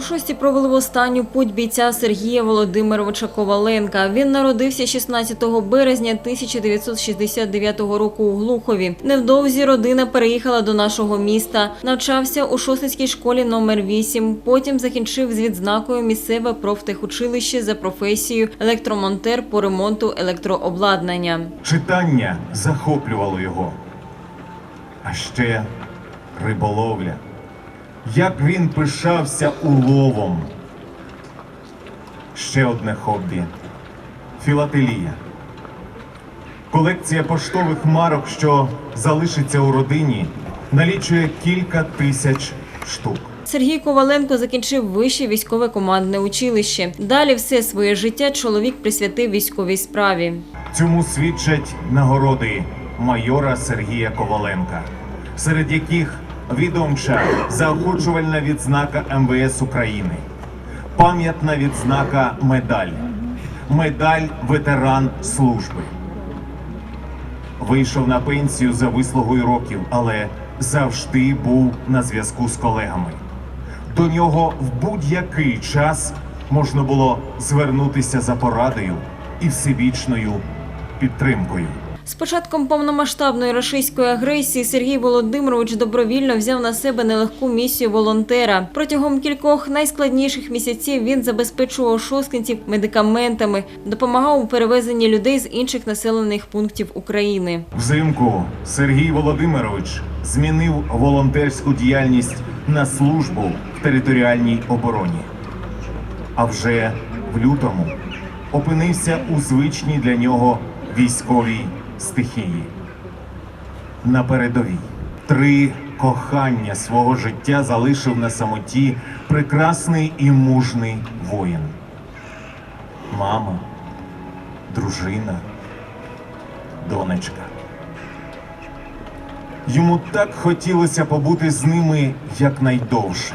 У шості провели в останню путь бійця Сергія Володимировича Коваленка. Він народився 16 березня 1969 року у Глухові. Невдовзі родина переїхала до нашого міста. Навчався у Шосницькій школі номер 8. Потім закінчив з відзнакою місцеве профтехучилище за професією електромонтер по ремонту електрообладнання. Читання захоплювало його. А ще риболовля. Як він пишався уловом. Ще одне хобі філателія. Колекція поштових марок, що залишиться у родині, налічує кілька тисяч штук. Сергій Коваленко закінчив вище військове командне училище. Далі все своє життя чоловік присвятив військовій справі. Цьому свідчать нагороди майора Сергія Коваленка, серед яких відомча заохочувальна відзнака МВС України, пам'ятна відзнака медаль, медаль ветеран служби. Вийшов на пенсію за вислугою років, але завжди був на зв'язку з колегами. До нього в будь-який час можна було звернутися за порадою і всебічною підтримкою. З початком повномасштабної рашистської агресії Сергій Володимирович добровільно взяв на себе нелегку місію волонтера. Протягом кількох найскладніших місяців він забезпечував шосткинців медикаментами, допомагав у перевезенні людей з інших населених пунктів України. Взимку Сергій Володимирович змінив волонтерську діяльність на службу в територіальній обороні. А вже в лютому опинився у звичній для нього військовій стихії. На передовій три кохання свого життя залишив на самоті прекрасний і мужний воїн. Мама, дружина, донечка. Йому так хотілося побути з ними якнайдовше,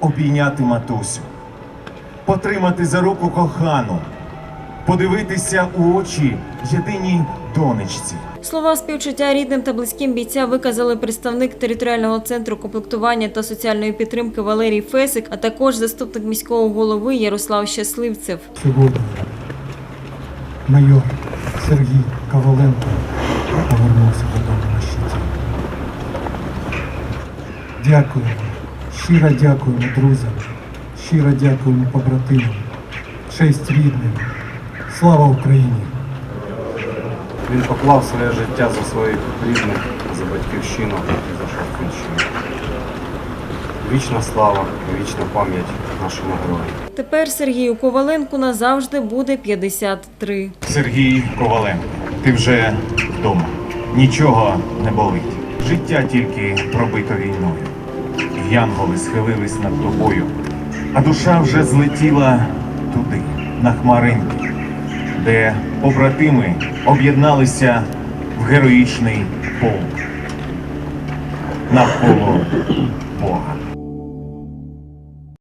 обійняти матусю, потримати за руку кохану, подивитися у очі єдиній донечці. Слова співчуття рідним та близьким бійця виказали представник територіального центру комплектування та соціальної підтримки Валерій Фесик, а також заступник міського голови Ярослав Щасливцев. Сьогодні майор Сергій Коваленко повернувся додому на щиті. Дякуємо, щиро дякуємо друзям, щиро дякуємо побратимам, честь рідним. Слава Україні! Він поклав своє життя за своїх рідних, за батьківщину і за Шовківщину. Вічна слава, вічна пам'ять нашому герою. Тепер Сергію Коваленку назавжди буде 53. Сергій Коваленко, ти вже вдома. Нічого не болить. Життя тільки пробито війною. Янголи схилились над тобою, а душа вже злетіла туди, на хмаринки, де побратими об'єдналися в героїчний полк навколо Бога.